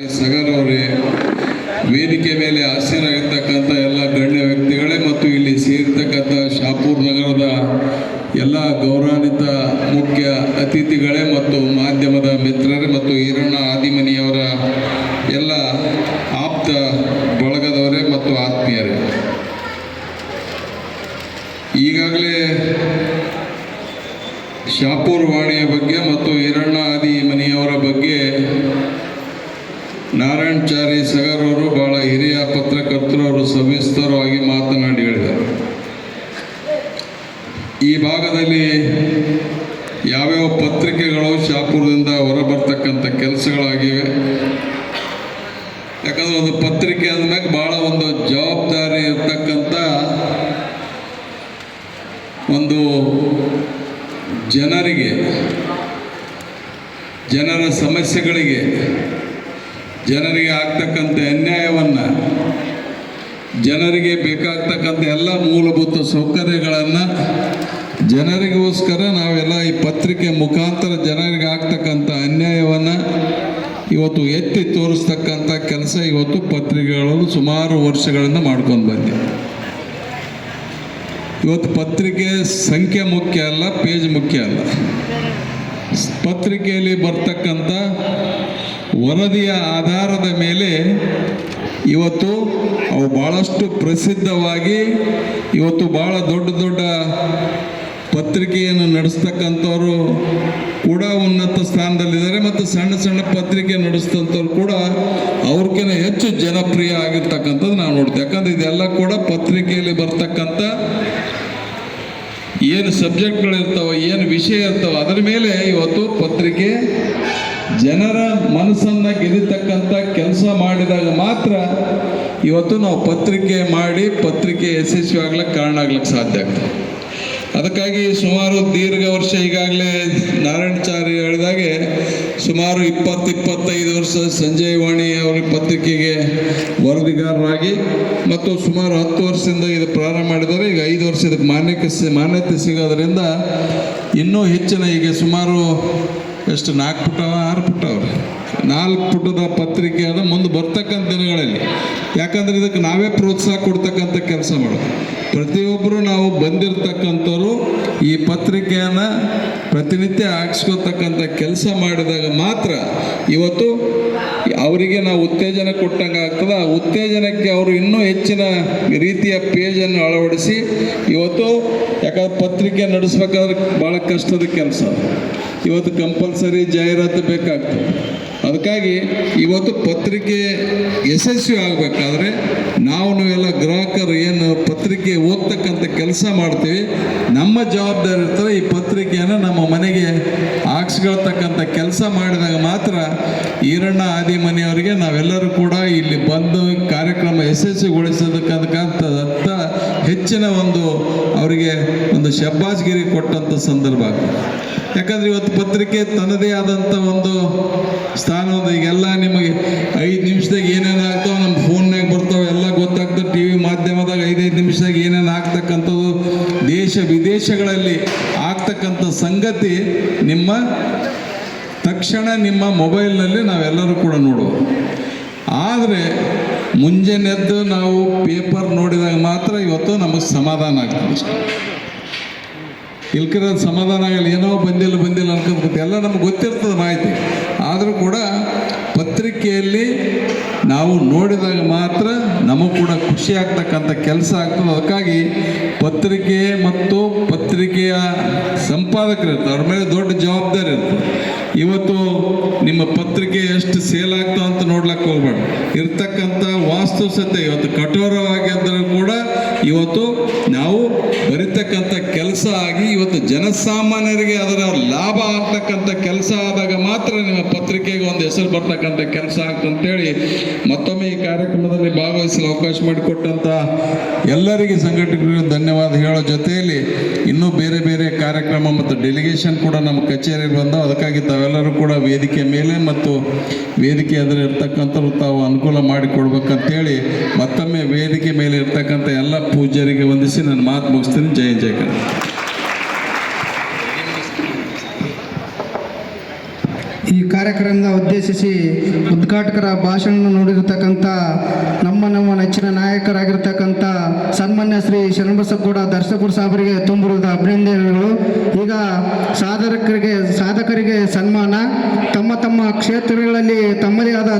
ಸಗರ್ ಅವರೇ, ವೇದಿಕೆ ಮೇಲೆ ಆಸೀನಾಗಿರ್ತಕ್ಕಂಥ ಎಲ್ಲ ಗಣ್ಯ ವ್ಯಕ್ತಿಗಳೇ ಮತ್ತು ಇಲ್ಲಿ ಸೇರಿರ್ತಕ್ಕಂಥ ಶಾಪೂರ್ ನಗರದ ಎಲ್ಲ ಗೌರವಾನ್ವಿತ ಮುಖ್ಯ ಅತಿಥಿಗಳೇ ಮತ್ತು ಮಾಧ್ಯಮದ ಮಿತ್ರರೇ ಮತ್ತು ಈರಣ್ಣ ಆದಿಮನಿಯವರ ಎಲ್ಲ ಆಪ್ತ ಬಳಗದವರೇ ಮತ್ತು ಆತ್ಮೀಯರೇ. ಈಗಾಗಲೇ ಶಾಪೂರ್ ವಾಣಿಯ ಬಗ್ಗೆ ಮತ್ತು ಈರಣ್ಣ ಆದಿ ಮನಿಯವರ ಬಗ್ಗೆ ನಾರಾಯಣ್ ಚಾರಿ ಸಗರ್ ಅವರು ಬಹಳ ಹಿರಿಯ ಪತ್ರಕರ್ತರು ಅವರು ಸವಿಸ್ತರವಾಗಿ ಮಾತನಾಡಿ ಹೇಳಿದರು. ಈ ಭಾಗದಲ್ಲಿ ಯಾವ್ಯಾವ ಪತ್ರಿಕೆಗಳು ಶಾಪುರದಿಂದ ಹೊರಬರ್ತಕ್ಕಂಥ ಕೆಲಸಗಳಾಗಿವೆ? ಯಾಕಂದ್ರೆ ಒಂದು ಪತ್ರಿಕೆ ಅಂದಮ್ಯಾಗ ಭಾಳ ಒಂದು ಜವಾಬ್ದಾರಿ ಇರ್ತಕ್ಕಂಥ ಒಂದು ಜನರಿಗೆ, ಜನರ ಸಮಸ್ಯೆಗಳಿಗೆ ಜನರಿಗೆ ಆಗ್ತಕ್ಕಂಥ ಅನ್ಯಾಯವನ್ನು, ಜನರಿಗೆ ಬೇಕಾಗ್ತಕ್ಕಂಥ ಎಲ್ಲ ಮೂಲಭೂತ ಸೌಕರ್ಯಗಳನ್ನು ಜನರಿಗೋಸ್ಕರ ನಾವೆಲ್ಲ ಈ ಪತ್ರಿಕೆ ಮುಖಾಂತರ ಜನರಿಗೆ ಆಗ್ತಕ್ಕಂಥ ಅನ್ಯಾಯವನ್ನು ಇವತ್ತು ಎತ್ತಿ ತೋರಿಸ್ತಕ್ಕಂಥ ಕೆಲಸ ಇವತ್ತು ಪತ್ರಿಕೆಗಳಲ್ಲೂ ಸುಮಾರು ವರ್ಷಗಳಿಂದ ಮಾಡ್ಕೊಂಡು ಬಂದೆ. ಇವತ್ತು ಪತ್ರಿಕೆ ಸಂಖ್ಯೆ ಮುಖ್ಯ ಅಲ್ಲ, ಪೇಜ್ ಮುಖ್ಯ ಅಲ್ಲ. ಪತ್ರಿಕೆಯಲ್ಲಿ ಬರ್ತಕ್ಕಂಥ ವರದಿಯ ಆಧಾರದ ಮೇಲೆ ಇವತ್ತು ಅವು ಭಾಳಷ್ಟು ಪ್ರಸಿದ್ಧವಾಗಿ ಇವತ್ತು ಭಾಳ ದೊಡ್ಡ ದೊಡ್ಡ ಪತ್ರಿಕೆಯನ್ನು ನಡೆಸ್ತಕ್ಕಂಥವ್ರು ಕೂಡ ಉನ್ನತ ಸ್ಥಾನದಲ್ಲಿದ್ದಾರೆ ಮತ್ತು ಸಣ್ಣ ಸಣ್ಣ ಪತ್ರಿಕೆ ನಡೆಸ್ತಂಥವ್ರು ಕೂಡ ಅವ್ರಿಗಿಂತ ಹೆಚ್ಚು ಜನಪ್ರಿಯ ಆಗಿರ್ತಕ್ಕಂಥದ್ದು ನಾವು ನೋಡ್ತೀವಿ. ಯಾಕಂದ್ರೆ ಇದೆಲ್ಲ ಕೂಡ ಪತ್ರಿಕೆಯಲ್ಲಿ ಬರ್ತಕ್ಕಂಥ ಏನು ಸಬ್ಜೆಕ್ಟ್ಗಳಿರ್ತಾವ ಏನು ವಿಷಯ ಇರ್ತಾವ, ಅದರ ಮೇಲೆ ಇವತ್ತು ಪತ್ರಿಕೆ ಜನರ ಮನಸ್ಸನ್ನು ಗೆದ್ದಿರ್ತಕ್ಕಂಥ ಕೆಲಸ ಮಾಡಿದಾಗ ಮಾತ್ರ ಇವತ್ತು ನಾವು ಪತ್ರಿಕೆ ಮಾಡಿ ಪತ್ರಿಕೆ ಯಶಸ್ವಿ ಆಗ್ಲಿಕ್ಕೆ ಕಾರಣ ಆಗ್ಲಿಕ್ಕೆ ಸಾಧ್ಯ ಆಗ್ತದೆ. ಅದಕ್ಕಾಗಿ ಸುಮಾರು ದೀರ್ಘ ವರ್ಷ ಈಗಾಗಲೇ ನಾರಾಯಣಚಾರಿ ಹೇಳಿದಾಗೆ ಸುಮಾರು ಇಪ್ಪತ್ತು ಇಪ್ಪತ್ತೈದು ವರ್ಷ ಸಂಜಯ್ ವಾಣಿ ಅವರ ಪತ್ರಿಕೆಗೆ ವರದಿಗಾರರಾಗಿ ಮತ್ತು ಸುಮಾರು ಹತ್ತು ವರ್ಷದಿಂದ ಇದು ಪ್ರಾರಂಭ ಮಾಡಿದರೆ ಈಗ ಐದು ವರ್ಷ ಇದಕ್ಕೆ ಮಾನ್ಯಕ್ಕೆ ಮಾನ್ಯತೆ ಸಿಗೋದ್ರಿಂದ ಇನ್ನೂ ಹೆಚ್ಚಿನ ಈಗ ಸುಮಾರು ಎಷ್ಟು ನಾಲ್ಕು ಪುಟ ಆರು ಪುಟ ಅವ್ರೆ ನಾಲ್ಕು ಪುಟದ ಪತ್ರಿಕೆ ಅದ, ಮುಂದೆ ಬರ್ತಕ್ಕಂಥ ದಿನಗಳಲ್ಲಿ. ಯಾಕಂದ್ರೆ ಇದಕ್ಕೆ ನಾವೇ ಪ್ರೋತ್ಸಾಹ ಕೊಡ್ತಕ್ಕಂಥ ಕೆಲಸ ಮಾಡೋದು. ಪ್ರತಿಯೊಬ್ಬರು ನಾವು ಬಂದಿರತಕ್ಕಂಥವ್ರು ಈ ಪತ್ರಿಕೆಯನ್ನು ಪ್ರತಿನಿತ್ಯ ಹಾಕ್ಸ್ಕೊತಕ್ಕಂಥ ಕೆಲಸ ಮಾಡಿದಾಗ ಮಾತ್ರ ಇವತ್ತು ಅವರಿಗೆ ನಾವು ಉತ್ತೇಜನ ಕೊಟ್ಟಂಗೆ ಆಗ್ತದೆ. ಆ ಉತ್ತೇಜನಕ್ಕೆ ಅವರು ಇನ್ನೂ ಹೆಚ್ಚಿನ ರೀತಿಯ ಪೇಜನ್ನು ಅಳವಡಿಸಿ ಇವತ್ತು ಯಾಕಂದ್ರೆ ಪತ್ರಿಕೆ ನಡೆಸ್ಬೇಕಾದ್ರೆ ಭಾಳ ಕಷ್ಟದ ಕೆಲಸ ಇವತ್ತು ಕಂಪಲ್ಸರಿ ಜಾಹೀರಾತು ಬೇಕಾಗ್ತದೆ. ಅದಕ್ಕಾಗಿ ಇವತ್ತು ಪತ್ರಿಕೆ ಯಶಸ್ವಿ ಆಗಬೇಕಾದ್ರೆ ನಾವು ನಾವೆಲ್ಲ ಗ್ರಾಹಕರು ಏನು ಪತ್ರಿಕೆ ಓದ್ತಕ್ಕಂಥ ಕೆಲಸ ಮಾಡ್ತೀವಿ, ನಮ್ಮ ಜವಾಬ್ದಾರಿ ಇರ್ತದೆ ಈ ಪತ್ರಿಕೆಯನ್ನು ನಮ್ಮ ಮನೆಗೆ ಹಾಕ್ಸ್ಕೊಳ್ತಕ್ಕಂಥ ಕೆಲಸ ಮಾಡಿದಾಗ ಮಾತ್ರ ಈರಣ್ಣ ಆದಿ ಮನೆಯವರಿಗೆ ನಾವೆಲ್ಲರೂ ಕೂಡ ಇಲ್ಲಿ ಬಂದು ಕಾರ್ಯಕ್ರಮ ಯಶಸ್ವಿಗೊಳಿಸೋದಕ್ಕಂತ ಹೆಚ್ಚಿನ ಒಂದು ಅವರಿಗೆ ಒಂದು ಶಬ್ಬಾಜ್ಗಿರಿ ಕೊಟ್ಟಂಥ ಸಂದರ್ಭ ಯಾಕಂದ್ರೆ ಇವತ್ತು ಪತ್ರಿಕೆ ತನ್ನದೇ ಆದಂಥ ಒಂದು ಸ್ಥಾನ ಒಂದು ಈಗೆಲ್ಲ ನಿಮಗೆ ಐದು ನಿಮಿಷದಾಗ ಏನೇನು ಆಗ್ತಾವೆ ನಮ್ಮ ಫೋನ್ನಾಗ ಬರ್ತಾವೆ ಎಲ್ಲ ಗೊತ್ತಾಗ್ತದೆ ಟಿ ವಿ ಮಾಧ್ಯಮದಾಗ ಐದೈದು ನಿಮಿಷದಾಗ ಏನೇನು ಆಗ್ತಕ್ಕಂಥದ್ದು ದೇಶ ವಿದೇಶಗಳಲ್ಲಿ ಆಗ್ತಕ್ಕಂಥ ಸಂಗತಿ ನಿಮ್ಮ ತಕ್ಷಣ ನಿಮ್ಮ ಮೊಬೈಲ್ನಲ್ಲಿ ನಾವೆಲ್ಲರೂ ಕೂಡ ನೋಡುವ. ಆದರೆ ಮುಂಜಾನೆದ್ದು ನಾವು ಪೇಪರ್ ನೋಡಿದಾಗ ಮಾತ್ರ ಇವತ್ತು ನಮಗೆ ಸಮಾಧಾನ ಆಗ್ತದೆ ಇಲ್ಕಿರ ಸಮಾಧಾನ ಆಗಲ್ಲ. ಏನೋ ಬಂದಿಲ್ಲ ಬಂದಿಲ್ಲ ಅನ್ಕೊಂಡ್ಬಿಟ್ಟು ಎಲ್ಲ ನಮ್ಗೆ ಗೊತ್ತಿರ್ತದೆ ಮಾಹಿತಿ. ಆದರೂ ಕೂಡ ಪತ್ರಿಕೆಯಲ್ಲಿ ನಾವು ನೋಡಿದಾಗ ಮಾತ್ರ ನಮಗೂ ಕೂಡ ಖುಷಿ ಆಗ್ತಕ್ಕಂಥ ಕೆಲಸ ಆಗ್ತದೆ. ಅದಕ್ಕಾಗಿ ಪತ್ರಿಕೆ ಮತ್ತು ಪತ್ರಿಕೆಯ ಸಂಪಾದಕರು ಅವ್ರ ಮೇಲೆ ದೊಡ್ಡ ಜವಾಬ್ದಾರಿ ಇರ್ತದೆ. ಇವತ್ತು ನಿಮ್ಮ ಪತ್ರಿಕೆ ಎಷ್ಟು ಸೇಲ್ ಆಗ್ತಾವ ಅಂತ ನೋಡ್ಲಕ್ಕೆ ಹೋಗ್ಬೇಡ. ಇರ್ತಕ್ಕಂಥ ವಾಸ್ತುಸತೆ ಇವತ್ತು ಕಠೋರವಾಗಿ ಅಂದರೂ ಕೂಡ ಇವತ್ತು ನಾವು ಬರಿತಕ್ಕಂಥ ಕೆಲಸ ಆಗಿ ಇವತ್ತು ಜನಸಾಮಾನ್ಯರಿಗೆ ಅದರ ಲಾಭ ಆಗ್ತಕ್ಕಂಥ ಕೆಲಸ ಆದಾಗ ಮಾತ್ರ ನಿಮ್ಮ ಪತ್ರಿಕೆಗೆ ಒಂದು ಹೆಸರು ಬರ್ತಕ್ಕಂಥ ಕೆಲಸ ಆಗ್ತಂತೇಳಿ ಮತ್ತೊಮ್ಮೆ ಈ ಕಾರ್ಯಕ್ರಮದಲ್ಲಿ ಭಾಗವಹಿಸಲು ಅವಕಾಶ ಮಾಡಿಕೊಟ್ಟಂಥ ಎಲ್ಲರಿಗೆ ಸಂಘಟಕರಿಗೆ ಧನ್ಯವಾದ ಹೇಳೋ ಜೊತೆಯಲ್ಲಿ ಇನ್ನೂ ಬೇರೆ ಬೇರೆ ಕಾರ್ಯಕ್ರಮ ಮತ್ತು ಡೆಲಿಗೇಷನ್ ಕೂಡ ನಮ್ಮ ಕಚೇರಿಗೆ ಬಂದು ಅದಕ್ಕಾಗಿ ತಾವೆಲ್ಲರೂ ಕೂಡ ವೇದಿಕೆ ಮೇಲೆ ಮತ್ತು ವೇದಿಕೆ ಅದರ ಇರ್ತಕ್ಕಂಥವ್ರು ತಾವು ಅನುಕೂಲ ಮಾಡಿಕೊಡ್ಬೇಕಂತೇಳಿ ಮತ್ತೊಮ್ಮೆ ವೇದಿಕೆ ಮೇಲೆ ಇರ್ತಕ್ಕಂಥ ಎಲ್ಲ ಪೂಜ್ಯರಿಗೆ ವಂದಿಸಿ ನನ್ನ ಮಾತು ಮುಗಿಸ್ತೀನಿ. ಜಯ ಜಯಕರ್ ಈ ಕಾರ್ಯಕ್ರಮದ ಉದ್ದೇಶಿಸಿ ಉದ್ಘಾಟಕರ ಭಾಷಣ ನೋಡಿರತಕ್ಕಂಥ ನಮ್ಮ ನಮ್ಮ ನೆಚ್ಚಿನ ನಾಯಕರಾಗಿರ್ತಕ್ಕಂಥ ಸನ್ಮಾನ್ಯ ಶ್ರೀ ಶರಣಬಸಗೌಡ ದರ್ಶಕರು ಸಾಹೇಬರಿಗೆ ತುಂಬಿರುವ ಅಭಿನಂದನೆಗಳು. ಈಗ ಸಾಧಕರಿಗೆ ಸಾಧಕರಿಗೆ ಸನ್ಮಾನ. ತಮ್ಮ ತಮ್ಮ ಕ್ಷೇತ್ರಗಳಲ್ಲಿ ತಮ್ಮದೇ ಆದ